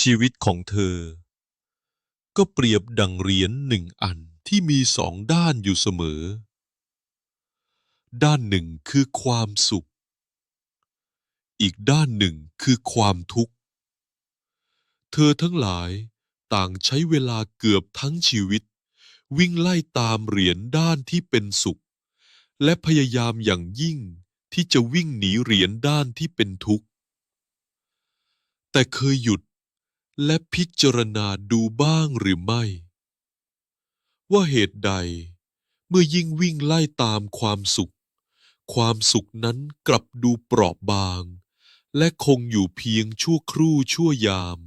ชีวิตของเธอ ก็เปรียบดังเหรียญหนึ่งอันที่มีสองด้านอยู่เสมอ ด้านหนึ่งคือความสุข อีกด้านหนึ่งคือความทุกข์ เธอทั้งหลายต่างใช้เวลาเกือบทั้งชีวิต วิ่งไล่ตามเหรียญด้านที่เป็นสุข และพยายามอย่างยิ่งที่จะวิ่งหนีเหรียญด้านที่เป็นทุกข์ แต่เคยหยุด และพิจารณาดูบ้างหรือไม่ ว่าเหตุใด เมื่อยิ่งวิ่งไล่ตามความสุข ความสุขนั้นกลับดูเปราะบาง และคงอยู่เพียงชั่วครู่ชั่วยาม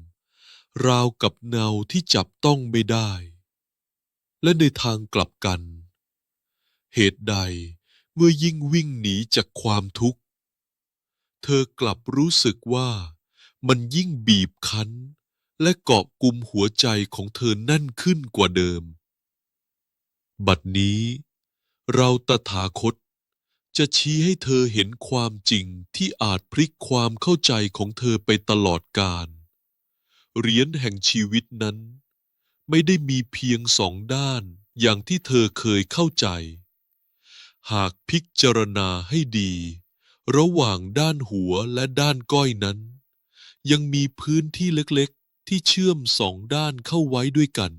ราวกับเนาที่จับต้องไม่ได้ และในทางกลับกัน เหตุใดเมื่อยิ่งวิ่งหนีจากความทุกข์ เธอกลับรู้สึกว่ามันยิ่งบีบคั้น และเกาะกุมหัวใจของเธอแน่นขึ้นกว่าเดิม บัดนี้ เราตถาคต จะชี้ให้เธอเห็นความจริงที่อาจพลิกความเข้าใจของเธอไปตลอดกาลเหรียญแห่งชีวิตนั้น ไม่ได้มีเพียงสองด้านอย่างที่เธอเคยเข้าใจ หากพิจารณาให้ดี ระหว่างด้านหัวและด้านก้อยนั้น ยังมีพื้นที่เล็ก ที่เชื่อมสองด้านเข้าไว้ด้วยกัน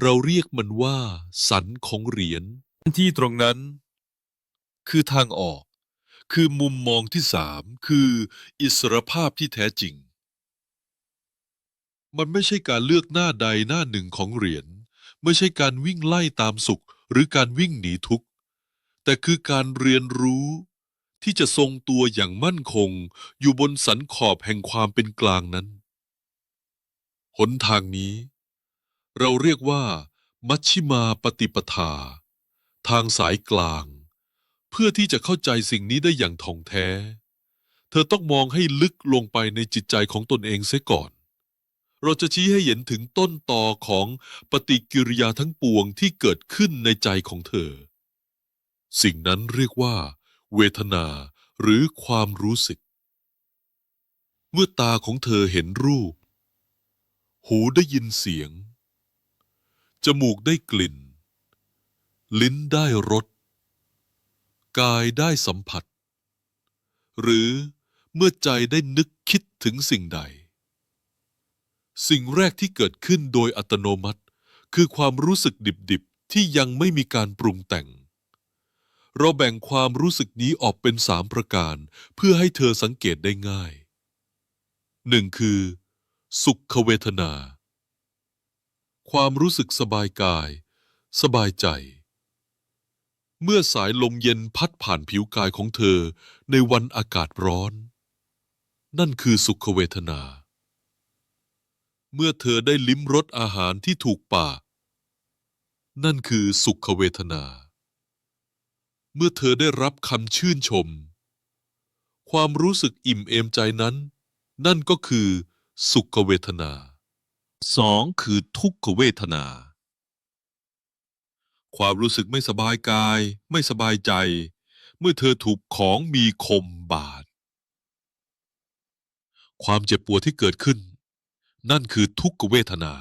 เราเรียกมันว่า สันของเหรียญที่ตรงนั้น คือทางออก คือมุมมองที่สามคืออิสรภาพที่แท้จริง มันไม่ใช่การเลือกหน้าใดหน้าหนึ่งของเหรียญไม่ใช่การวิ่งไล่ตามสุขหรือการวิ่งหนีทุกข์ แต่คือการเรียนรู้ที่จะทรงตัวอย่างมั่นคงอยู่บนสันขอบแห่งความเป็นกลางนั้น หนทางนี้ เราเรียกว่า มัชชิมาปฏิปทา ทางสายกลาง เพื่อที่จะเข้าใจสิ่งนี้ได้อย่างถ่องแท้ เธอต้องมองให้ลึกลงไปในจิตใจของตนเองเสียก่อน เราจะชี้ให้เห็นถึงต้นตอของปฏิกิริยาทั้งปวงที่เกิดขึ้นในใจของเธอ สิ่งนั้นเรียกว่า เวทนาหรือความรู้สึก เมื่อตาของเธอเห็นรูป หูได้ยินเสียง จมูกได้กลิ่น ลิ้นได้รส กายได้สัมผัส หรือเมื่อใจได้นึกคิดถึงสิ่งใด สิ่งแรกที่เกิดขึ้นโดยอัตโนมัติ คือความรู้สึกดิบๆ ที่ยังไม่มีการปรุงแต่ง เราแบ่งความรู้สึกนี้ออกเป็นสามประการ เพื่อให้เธอสังเกตได้ง่ายหนึ่งคือ สุขเวทนา ความรู้สึกสบายกาย สบายใจ เมื่อสายลมเย็นพัดผ่านผิวกายของเธอในวันอากาศร้อน นั่นคือสุขเวทนา เมื่อเธอได้ลิ้มรสอาหารที่ถูกปาก นั่นคือสุขเวทนา เมื่อเธอได้รับคำชื่นชม ความรู้สึกอิ่มเอมใจนั้น นั่นก็คือ สุขเวทนาสองคือทุกขเวทนา ความรู้สึกไม่สบายกาย ไม่สบายใจ เมื่อเธอถูกของมีคมบาด ความเจ็บปวดที่เกิดขึ้น นั่นคือทุกขเวทนา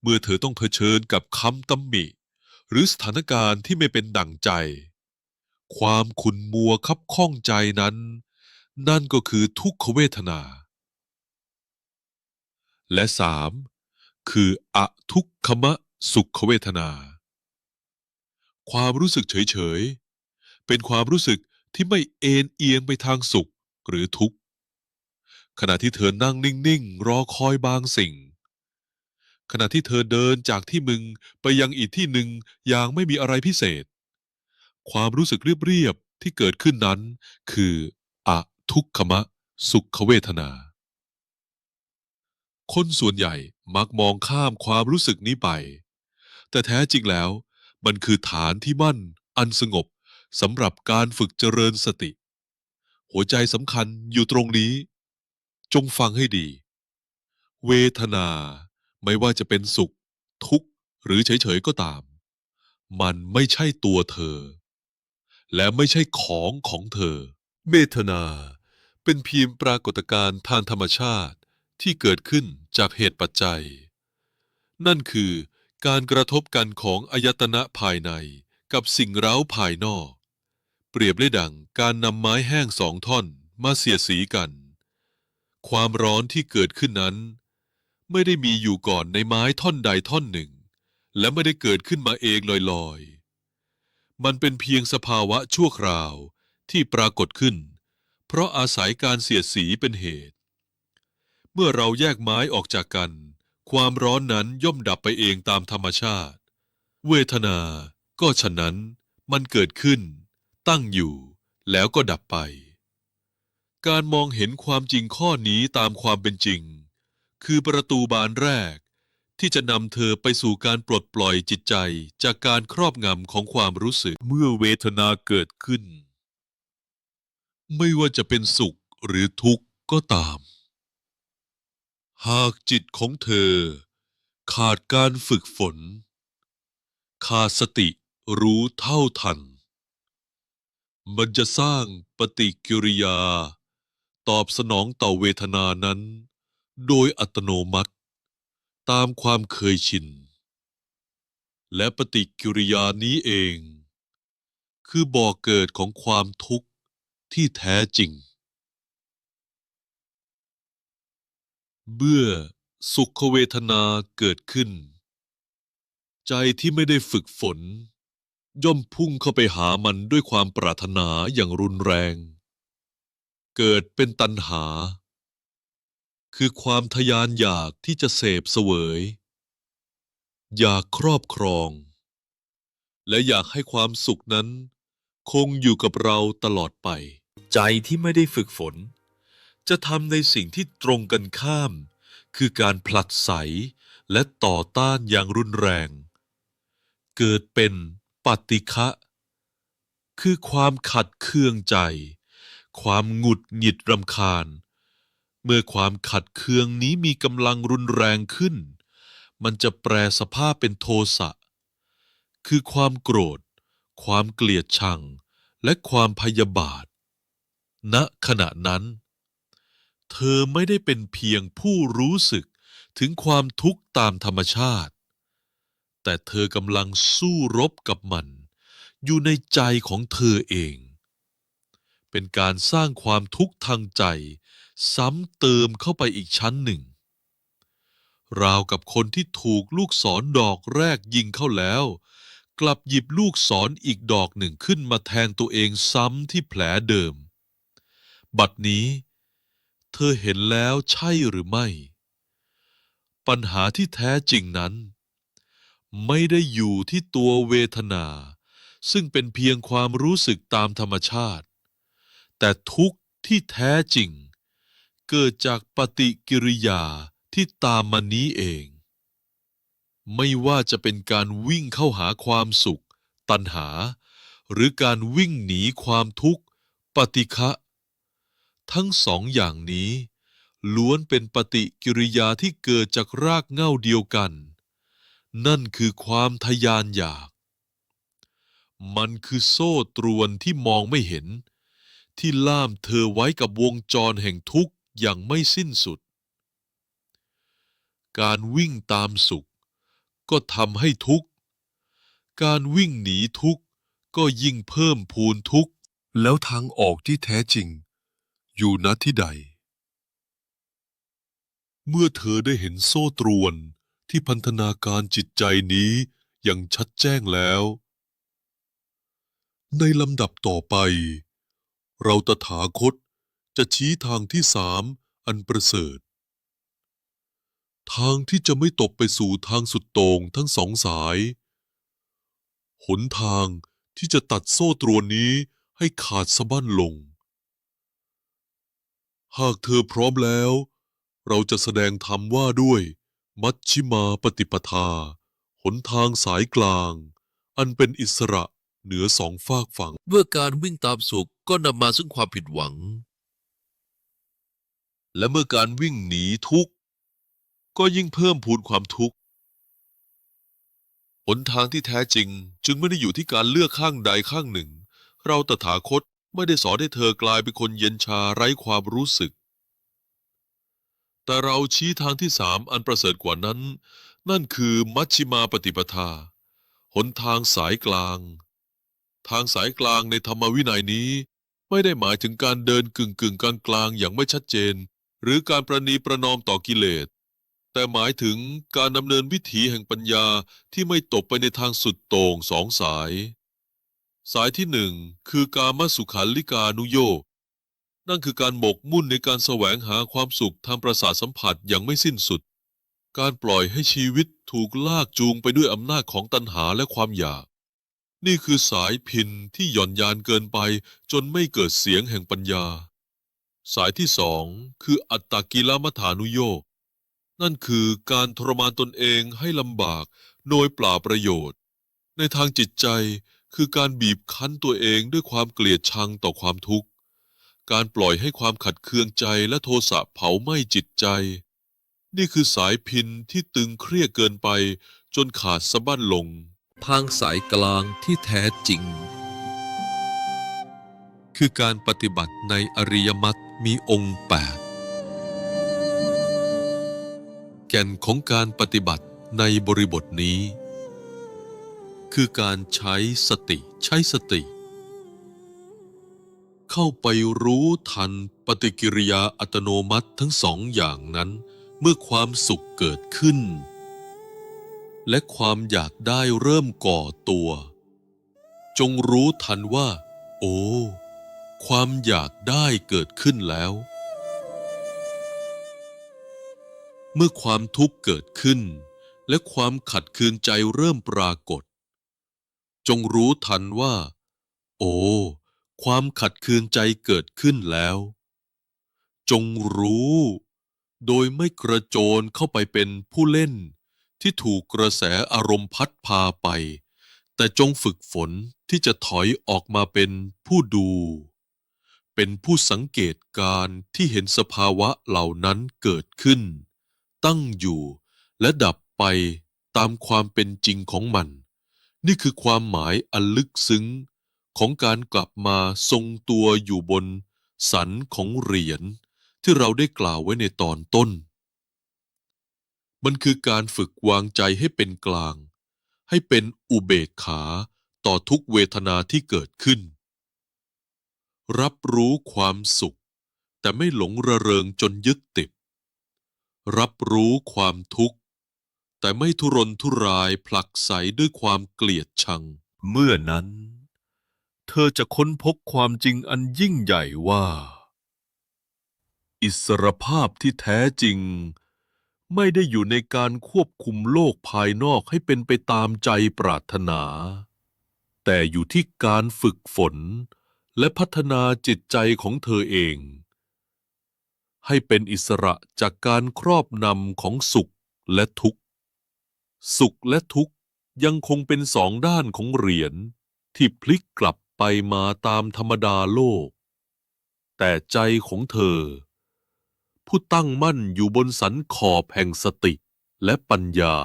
เมื่อเธอต้องเผชิญกับคำตำหนิ หรือสถานการณ์ที่ไม่เป็นดั่งใจ ความขุ่นมัวคับข้องใจนั้น นั่นก็คือทุกขเวทนา และสามคืออทุกขมะสุขเวทนา ความรู้สึกเฉยๆ เป็นความรู้สึกที่ไม่เอ็นเอียงไปทางสุขหรือทุกข์ ขณะที่เธอนั่งนิ่งๆ รอคอยบางสิ่ง ขณะที่เธอเดินจากที่มึงไปยังอีกที่หนึ่งอย่างไม่มีอะไรพิเศษ ความรู้สึกเรียบๆที่เกิดขึ้นนั้น คืออทุกขมะสุขเวทนา คนส่วนใหญ่มักมองข้ามความรู้สึกนี้ไป แต่แท้จริงแล้ว มันคือฐานที่มั่น อันสงบสำหรับการฝึกเจริญสติ หัวใจสำคัญอยู่ตรงนี้ จงฟังให้ดี เวทนา ไม่ว่าจะเป็นสุข ทุกข์ หรือเฉยๆก็ตาม มันไม่ใช่ตัวเธอ และไม่ใช่ของของเธอเวทนา เป็นเพียงปรากฏการณ์ทางธรรมชาติ ที่เกิดขึ้นจากเหตุปัจจัย นั่นคือการกระทบกันของอายตนะภายในกับสิ่งเร้าภายนอก เปรียบได้ดังการนำไม้แห้งสองท่อนมาเสียดสีกัน ความร้อนที่เกิดขึ้นนั้น ไม่ได้มีอยู่ก่อนในไม้ท่อนใดท่อนหนึ่ง และไม่ได้เกิดขึ้นมาเองลอยๆ มันเป็นเพียงสภาวะชั่วคราวที่ปรากฏขึ้น เพราะอาศัยการเสียดสีเป็นเหตุ เมื่อเราแยกไม้ออกจากกัน ความร้อนนั้นย่อมดับไปเองตามธรรมชาติ เวทนา ก็ฉะนั้นมันเกิดขึ้น ตั้งอยู่ แล้วก็ดับไป การมองเห็นความจริงข้อนี้ตามความเป็นจริง คือประตูบานแรก ที่จะนำเธอไปสู่การปลดปล่อยจิตใจจากการครอบงำของความรู้สึกเมื่อเวทนาเกิดขึ้น ไม่ว่าจะเป็นสุขหรือทุกข์ก็ตาม หากจิตของเธอ ขาดการฝึกฝน ขาดสติรู้เท่าทัน มันจะสร้างปฏิกิริยา ตอบสนองต่อเวทนานั้น โดยอัตโนมัติ ตามความเคยชิน และปฏิกิริยานี้เอง คือบ่อเกิดของความทุกข์ที่แท้จริง เมื่อสุขเวทนาเกิดขึ้น ใจที่ไม่ได้ฝึกฝน ย่อมพุ่งเข้าไปหามันด้วยความปรารถนาอย่างรุนแรง เกิดเป็นตัณหา คือความทยานอยากที่จะเสพเสวย อยากครอบครอง และอยากให้ความสุขนั้น คงอยู่กับเราตลอดไป ใจที่ไม่ได้ฝึกฝน จะทำในสิ่งที่ตรงกันข้าม คือการผลัดไสและต่อต้านอย่างรุนแรง เกิดเป็นปฏิฆะคือความขัดเคืองใจ ความหงุดหงิดรำคาญ เมื่อความขัดเคืองนี้มีกำลังรุนแรงขึ้น มันจะแปลสภาพเป็นโทสะ คือความโกรธ ความเกลียดชัง และความพยาบาทณขณะนั้น เธอไม่ได้เป็นเพียงผู้รู้สึกถึงความทุกข์ตามธรรมชาติ แต่เธอกำลังสู้รบกับมัน อยู่ในใจของเธอเอง เป็นการสร้างความทุกข์ทางใจ ซ้ำเติมเข้าไปอีกชั้นหนึ่ง ราวกับคนที่ถูกลูกศรดอกแรกยิงเข้าแล้ว กลับหยิบลูกศรออีกดอกหนึ่งขึ้นมาแทงตัวเองซ้ำที่แผลเดิม บัดนี้เเธอเห็นแล้วใช่หรือไม่ ปัญหาที่แท้จริงนั้น ไม่ได้อยู่ที่ตัวเวทนา ซึ่งเป็นเพียงความรู้สึกตามธรรมชาติ แต่ทุกข์ที่แท้จริง เกิดจากปฏิกิริยาที่ตามมานี้เอง ไม่ว่าจะเป็นการวิ่งเข้าหาความสุข ตัณหา หรือการวิ่งหนีความทุกข์ ปฏิฆะ ทั้งสองอย่างนี้ ล้วนเป็นปฏิกิริยาที่เกิดจากรากเหง้าเดียวกัน นั่นคือความทยานอยาก มันคือโซ่ตรวนที่มองไม่เห็น ที่ล่ามเธอไว้กับวงจรแห่งทุกข์อย่างไม่สิ้นสุด การวิ่งตามสุข ก็ทำให้ทุกข์ การวิ่งหนีทุกข์ก็ยิ่งเพิ่มพูนทุกข์ แล้วทางออกที่แท้จริง อยู่ณที่ใด เมื่อเธอได้เห็นโซ่ตรวนที่พันธนาการจิตใจนี้อย่างชัดแจ้งแล้ว ในลำดับต่อไป เราตถาคตจะชี้ทางที่สามอันประเสริฐ ทางที่จะไม่ตกไปสู่ทางสุดโต่งทั้งสองสาย หนทางที่จะตัดโซ่ตรวนนี้ให้ขาดสะบั้นลง หากเธอพร้อมแล้ว เราจะแสดงธรรมว่าด้วย มัชชิมาปฏิปทา หนทางสายกลาง อันเป็นอิสระเหนือสองฝากฝั่ง เมื่อการวิ่งตามสุขก็นำมาซึ่งความผิดหวัง และเมื่อการวิ่งหนีทุกข์ ก็ยิ่งเพิ่มพูนความทุกข์หนทางที่แท้จริงจึงไม่ได้อยู่ที่การเลือกข้างใดข้างหนึ่ง เราตถาคต ไม่ได้สอนให้เธอกลายเป็นคนเย็นชาไร้ความรู้สึก แต่เราชี้ทางที่สามอันประเสริฐกว่านั้น นั่นคือมัชชิมาปฏิปทา หนทางสายกลาง ทางสายกลางในธรรมวินัยนี้ ไม่ได้หมายถึงการเดินกึ่งกึ่งกลางกลางอย่างไม่ชัดเจน หรือการประนีประนอมต่อกิเลส แต่หมายถึงการดำเนินวิถีแห่งปัญญาที่ไม่ตกไปในทางสุดโต่งสองสาย สายที่หนึ่งคือการมสุขันลิกานุโยนั่นคือการหมกมุ่นในการแสวงหาความสุขทางประสาทสัมผัสอย่างไม่สิ้นสุด การปล่อยให้ชีวิตถูกลากจูงไปด้วยอำนาจของตัณหาและความอยาก นี่คือสายพินที่หย่อนยานเกินไปจนไม่เกิดเสียงแห่งปัญญา สายที่สองคืออัตตกิลมัฐานุโยนั่นคือการทรมานตนเองให้ลำบากโดยเปล่าประโยชน์ ในทางจิตใจ คือการบีบคั้นตัวเองด้วยความเกลียดชังต่อความทุกข์ การปล่อยให้ความขัดเคืองใจและโทสะเผาไหม้จิตใจ นี่คือสายพินที่ตึงเครียดเกินไปจนขาดสะบั้นลง ทางสายกลางที่แท้จริง คือการปฏิบัติในอริยมรรคมีองค์แปดแก่นของการปฏิบัติในบริบทนี้ คือการใช้สติใช้สติ เข้าไปรู้ทันปฏิกิริยาอัตโนมัติทั้งสองอย่างนั้น เมื่อความสุขเกิดขึ้น และความอยากได้เริ่มก่อตัว จงรู้ทันว่า โอ้ ความอยากได้เกิดขึ้นแล้ว เมื่อความทุกข์เกิดขึ้น และความขัดเคืองใจเริ่มปรากฏ จงรู้ทันว่า โอ้ ความขัดเคืองใจเกิดขึ้นแล้ว จงรู้ โดยไม่กระโจนเข้าไปเป็นผู้เล่น ที่ถูกกระแสอารมณ์พัดพาไป แต่จงฝึกฝนที่จะถอยออกมาเป็นผู้ดู เป็นผู้สังเกตการที่เห็นสภาวะเหล่านั้นเกิดขึ้น ตั้งอยู่และดับไปตามความเป็นจริงของมัน นี่คือความหมายอันลึกซึ้งของการกลับมาทรงตัวอยู่บน สันของเหรียญที่เราได้กล่าวไว้ในตอนต้น มันคือการฝึกวางใจให้เป็นกลาง ให้เป็นอุเบกขาต่อทุกเวทนาที่เกิดขึ้น รับรู้ความสุข แต่ไม่หลงระเริงจนยึดติด รับรู้ความทุกข์ แต่ไม่ทุรนทุรายผลักไสด้วยความเกลียดชัง เมื่อนั้น เธอจะค้นพบความจริงอันยิ่งใหญ่ว่า อิสรภาพที่แท้จริง ไม่ได้อยู่ในการควบคุมโลกภายนอกให้เป็นไปตามใจปรารถนา แต่อยู่ที่การฝึกฝนและพัฒนาจิตใจของเธอเอง ให้เป็นอิสระจากการครอบนำของสุขและทุกข์ สุขและทุกข์ยังคงเป็นสองด้านของเหรียญที่พลิกกลับไปมาตามธรรมดาโลก แต่ใจของเธอ ผู้ตั้งมั่นอยู่บนสันขอบแห่งสติและปัญญา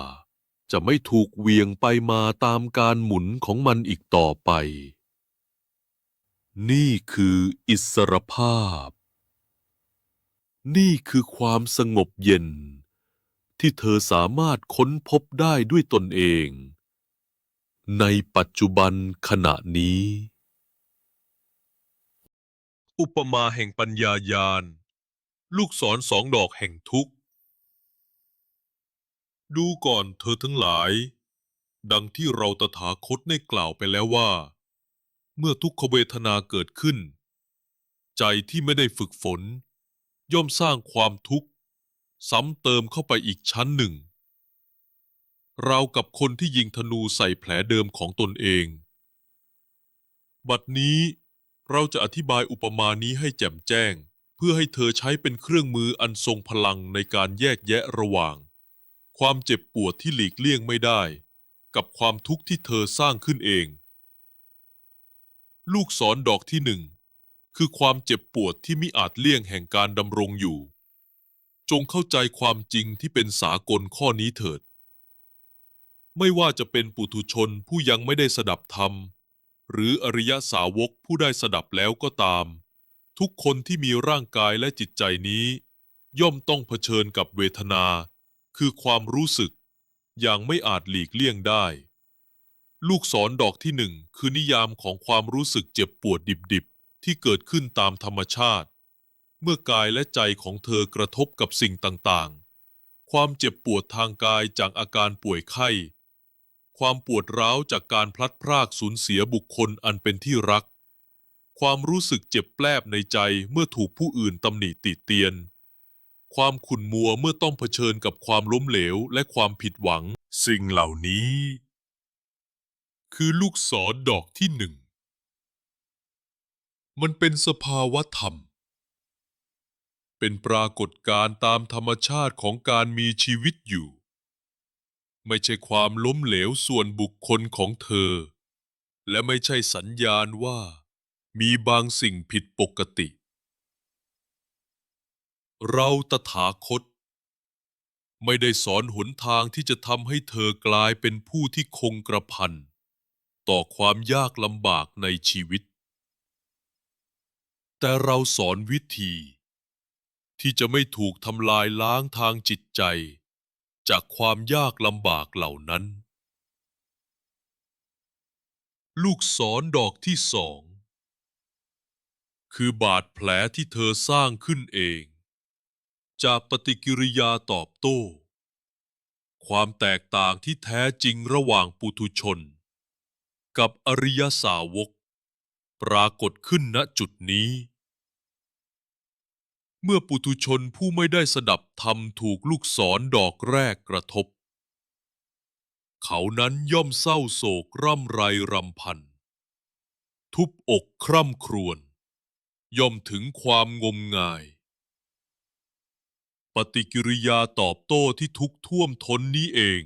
จะไม่ถูกเวียงไปมาตามการหมุนของมันอีกต่อไป นี่คืออิสรภาพ นี่คือความสงบเย็น ที่เธอสามารถค้นพบได้ด้วยตนเอง ในปัจจุบันขณะนี้ อุปมาแห่งปัญญายาณ ลูกศรสองดอกแห่งทุกข์ ดูก่อนเธอทั้งหลาย ดังที่เราตถาคตได้กล่าวไปแล้วว่า เมื่อทุกขเวทนาเกิดขึ้น ใจที่ไม่ได้ฝึกฝน ย่อมสร้างความทุกข์ ซ้ำเติมเข้าไปอีกชั้นหนึ่ง เรากับคนที่ยิงธนูใส่แผลเดิมของตนเอง บัดนี้เราจะอธิบายอุปมานี้ให้แจ่มแจ้ง เพื่อให้เธอใช้เป็นเครื่องมืออันทรงพลังในการแยกแยะระหว่าง ความเจ็บปวดที่หลีกเลี่ยงไม่ได้ กับความทุกข์ที่เธอสร้างขึ้นเอง ลูกศรดอกที่หนึ่งคือความเจ็บปวดที่มิอาจเลี่ยงแห่งการดำรงอยู่ จงเข้าใจความจริงที่เป็นสากลข้อนี้เถิด ไม่ว่าจะเป็นปุถุชนผู้ยังไม่ได้สดับธรรม หรืออริยสาวกผู้ได้สดับแล้วก็ตาม ทุกคนที่มีร่างกายและจิตใจนี้ ย่อมต้องเผชิญกับเวทนา คือความรู้สึก อย่างไม่อาจหลีกเลี่ยงได้ ลูกศรดอกที่หนึ่งคือนิยามของความรู้สึกเจ็บปวดดิบๆที่เกิดขึ้นตามธรรมชาติ เมื่อกายและใจของเธอกระทบกับสิ่งต่างๆ ความเจ็บปวดทางกายจากอาการป่วยไข้ ความปวดร้าวจากการพลัดพรากสูญเสียบุคคลอันเป็นที่รัก ความรู้สึกเจ็บแปลบในใจเมื่อถูกผู้อื่นตำหนิติเตียน ความขุ่นมัวเมื่อต้องเผชิญกับความล้มเหลวและความผิดหวัง สิ่งเหล่านี้ คือลูกศรดอกที่หนึ่ง มันเป็นสภาวะธรรม เป็นปรากฏการณ์ตามธรรมชาติของการมีชีวิตอยู่ ไม่ใช่ความล้มเหลวส่วนบุคคลของเธอ และไม่ใช่สัญญาณว่า มีบางสิ่งผิดปกติ เราตถาคต ไม่ได้สอนหนทางที่จะทำให้เธอกลายเป็นผู้ที่คงกระพันต่อความยากลำบากในชีวิต แต่เราสอนวิธี ที่จะไม่ถูกทำลายล้างทางจิตใจ จากความยากลำบากเหล่านั้น ลูกศรดอกที่สอง คือบาดแผลที่เธอสร้างขึ้นเอง จากปฏิกิริยาตอบโต้ ความแตกต่างที่แท้จริงระหว่างปุถุชน กับอริยสาวก ปรากฏขึ้นณจุดนี้ เมื่อปุถุชนผู้ไม่ได้สดับธรรมถูกลูกศรดอกแรกกระทบ เขานั้นย่อมเศร้าโศกร่ำไรรำพัน ทุบอกคร่ำครวญย่อมถึงความงมงาย ปฏิกิริยาตอบโต้ที่ทุกท่วมท้นนี้เอง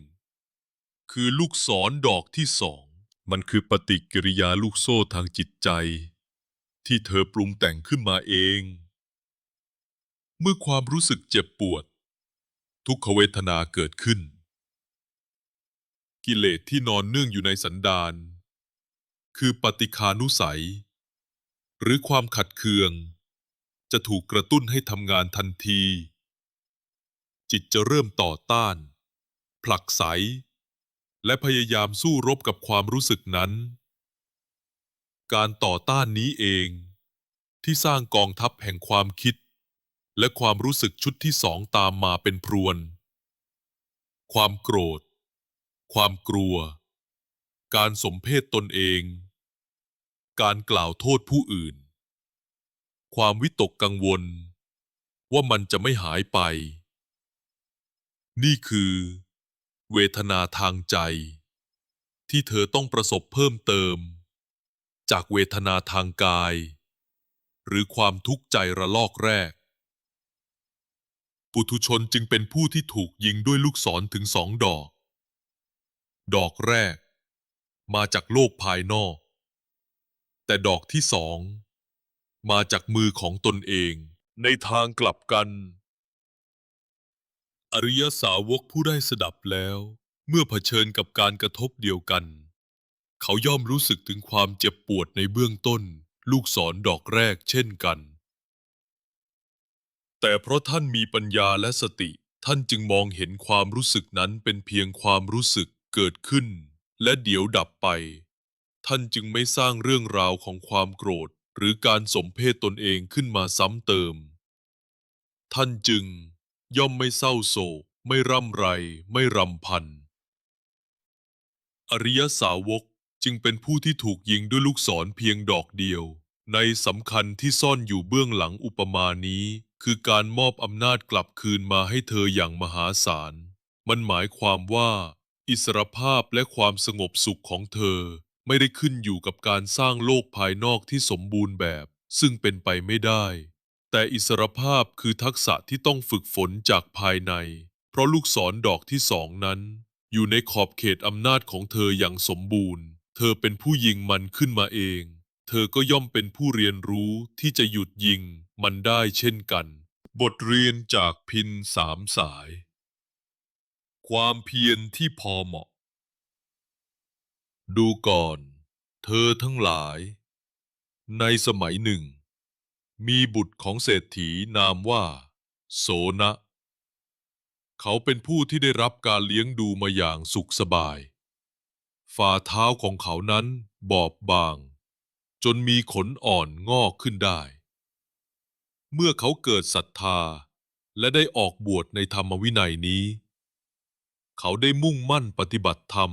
คือลูกศรดอกที่สอง มันคือปฏิกิริยาลูกโซ่ทางจิตใจ ที่เธอปรุงแต่งขึ้นมาเอง เมื่อความรู้สึกเจ็บปวด ทุกขเวทนาเกิดขึ้น กิเลสที่นอนเนื่องอยู่ในสันดานคือปฏิคานุสัย หรือความขัดเคือง จะถูกกระตุ้นให้ทำงานทันที จิตจะเริ่มต่อต้าน ผลักไส และพยายามสู้รบกับความรู้สึกนั้น การต่อต้านนี้เองที่สร้างกองทัพแห่งความคิด และความรู้สึกชุดที่สองตามมาเป็นพรวน ความโกรธ ความกลัว การสมเพศตนเอง การกล่าวโทษผู้อื่น ความวิตกกังวล ว่ามันจะไม่หายไป นี่คือ เวทนาทางใจ ที่เธอต้องประสบเพิ่มเติม จากเวทนาทางกาย หรือความทุกข์ใจระลอกแรก ปุถุชนจึงเป็นผู้ที่ถูกยิงด้วยลูกศรถึงสองดอก ดอกแรก มาจากโลกภายนอก แต่ดอกที่สอง มาจากมือของตนเอง ในทางกลับกัน อริยสาวกผู้ได้สดับแล้ว เมื่อเผชิญกับการกระทบเดียวกัน เขาย่อมรู้สึกถึงความเจ็บปวดในเบื้องต้น ลูกศรดอกแรกเช่นกัน แต่เพราะท่านมีปัญญาและสติ ท่านจึงมองเห็นความรู้สึกนั้นเป็นเพียงความรู้สึกเกิดขึ้น และเดี๋ยวดับไป ท่านจึงไม่สร้างเรื่องราวของความโกรธ หรือการสมเพศตนเองขึ้นมาซ้ำเติม ท่านจึง ย่อมไม่เศร้าโศก ไม่ร่ำไร ไม่รำพัน อริยสาวกจึงเป็นผู้ที่ถูกยิงด้วยลูกศรเพียงดอกเดียว ในสำคัญที่ซ่อนอยู่เบื้องหลังอุปมานี้ คือการมอบอำนาจกลับคืนมาให้เธออย่างมหาศาล มันหมายความว่า อิสรภาพและความสงบสุขของเธอ ไม่ได้ขึ้นอยู่กับการสร้างโลกภายนอกที่สมบูรณ์แบบ ซึ่งเป็นไปไม่ได้ แต่อิสรภาพคือทักษะที่ต้องฝึกฝนจากภายใน เพราะลูกศรดอกที่สองนั้น อยู่ในขอบเขตอำนาจของเธออย่างสมบูรณ์ เธอเป็นผู้ยิงมันขึ้นมาเอง เธอก็ย่อมเป็นผู้เรียนรู้ที่จะหยุดยิง มันได้เช่นกัน บทเรียนจากพินสามสาย ความเพียรที่พอเหมาะ ดูก่อน เธอทั้งหลาย ในสมัยหนึ่ง มีบุตรของเศรษฐีนามว่า โสนะ เขาเป็นผู้ที่ได้รับการเลี้ยงดูมาอย่างสุขสบาย ฝ่าเท้าของเขานั้นบอบบาง จนมีขนอ่อนงอกขึ้นได้ เมื่อเขาเกิดศรัทธา และได้ออกบวชในธรรมวินัยนี้ เขาได้มุ่งมั่นปฏิบัติธรรม